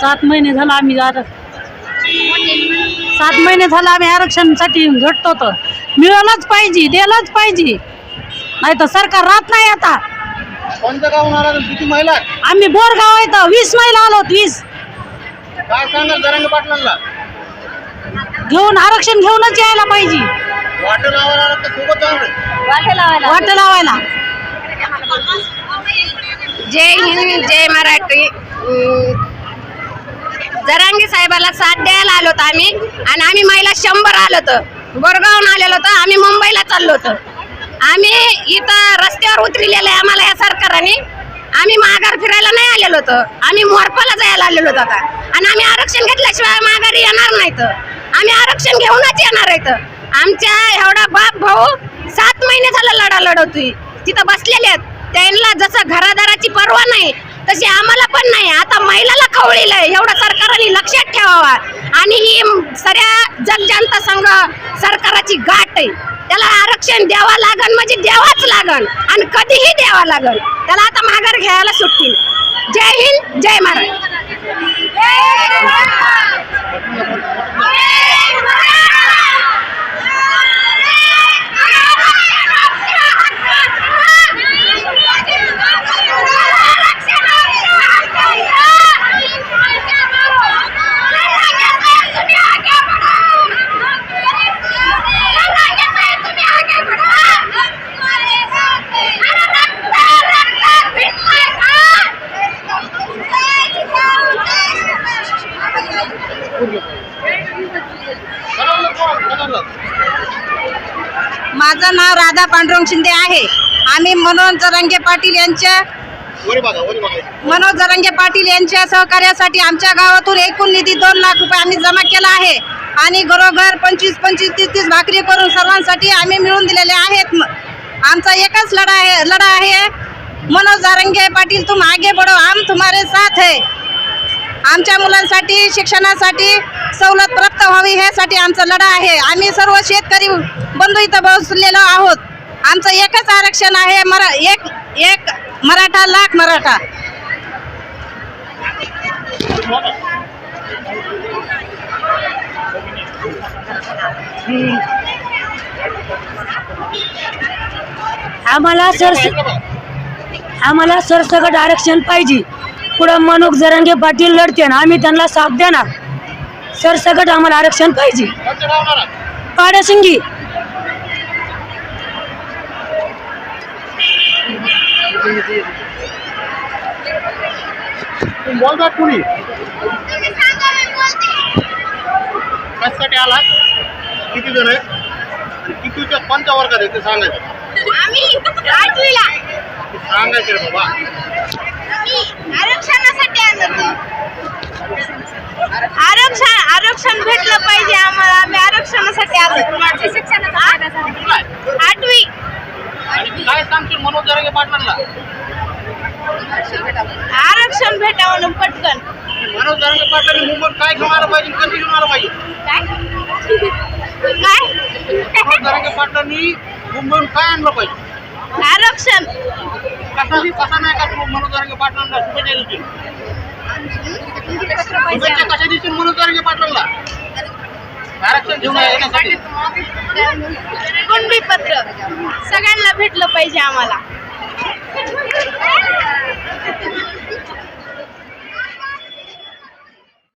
सात महिने झालं आम्ही सात महिने झालं आम्ही आरक्षणासाठी झटतो तर. मिळालंच पाहिजे द्यायलाच पाहिजे. नाही तर सरकार राहत नाही आता. कोणत्या गावून आला तुम्ही? किती महिला आम्ही बोरगाव आहे तर वीस महिला आलो वीस काय सांगाल जरांगे पाटलांना? घेऊन आरक्षण घेऊनच यायला पाहिजे. वाटं लावायला तर सोबत वाट लावायला. जय हिंद जय मराठी. अं, जरांगी साहेबाला साथ द्यायला आलो होतो आम्ही. आणि आम्ही महिला शंभर आलो होतो. बोरगावून आलेलो होतो. आम्ही मुंबईला चाललो होतो. आम्ही इथं रस्त्यावर उतरलेलं आहे आम्हाला या सरकारने. आम्ही माघार फिरायला नाही आलेलो होतो. आम्ही मोरपाला जायला आलेलो होतो आता. आणि आम्ही आरक्षण घेतल्याशिवाय माघारी येणार नाही तर आम्ही आरक्षण घेऊनच येणार आहेत. आमच्या एवढा बाप भाऊ सात महिने झालं लढा लढवतोय. तिथं बसलेले आहेत. त्यांना जसं घरादाराची पर्वा नाही तशी आम्हाला पण नाही. आता महिलाला खवळीला आहे एवढं लक्षात ठेवावा. आणि ही सगळ्या जनजनता संघ सरकाराची गाठ आहे. त्याला आरक्षण द्यावं लागन म्हणजे द्यावाच लागन आणि कधीही द्यावा लागन. त्याला आता माघार घ्यायला सुटतील. जय हिंद जय महाराज माझं नाव राधा पांडुरंग शिंदे आहे. आम्ही मनोज जरांगे पाटील यांच्या मनोज जरांगे पाटील यांच्या सहकार्यासाठी आमच्या गावातून एकूण निधी दोन लाख रुपये आम्ही जमा केला आहे. आणि घरोघर पंचवीस पंचवीस तीस तीस भाकरी करून सर्वांसाठी आम्ही मिळून दिलेले आहेत. आमचा एकच लढा आहे लढा आहे. मनोज जारंगे पाटील तुम आगे बढो आम तुम्हारे साथ है. आमच्या मुलांसाठी शिक्षणासाठी सवलत प्राप्त व्हावी ह्यासाठी आमचा लढा आहे. आम्ही सर्व शेतकरी बंधू इथं बसलेलो आहोत. आमचं एकच आरक्षण आहे मरा एक एक मराठा लाख मराठा. आम्हाला सर आम्हाला सरसकट आरक्षण पाहिजे. पुढं मनोज जरांगे पाटील लढते ना आम्ही त्यांना साथ देणार. सरसकट आम्हाला आरक्षण पाहिजे. पाड्यासिंगी बोलतात कुणी? कशासाठी आलात किती जण आहेत? कितीच्या कोणत्या वर्गात आहे ते सांगायचं? सांगायचं रे बाबा. आरक्षणासाठी आरक्षण आरक्षण भेटलं पाहिजे आम्हाला. आम्ही आरक्षणासाठी आलो? आठवी. काय सांगशील मनोज जरांगे पाटलांना? आरक्षण भेटावं पटकन. मनोज जरांगे पाटलांनी मुंबईत काय घेऊन आलं पाहिजे कधी घेऊन आलं पाहिजे? काय? काय? मनोज जरांगे पाटलांनी मुंबईहून काय आणलं पाहिजे? आरक्षण. कसा कसा नाही का मनोज पाटलांना शुभेच्छा देतील? शुभेच्छा कशा देतील मनोज जरांगे पाटलांना? आरक्षण घेऊन येण्यासाठी कुणबी पत्र? सगळ्यांना भेटलं पाहिजे आम्हाला.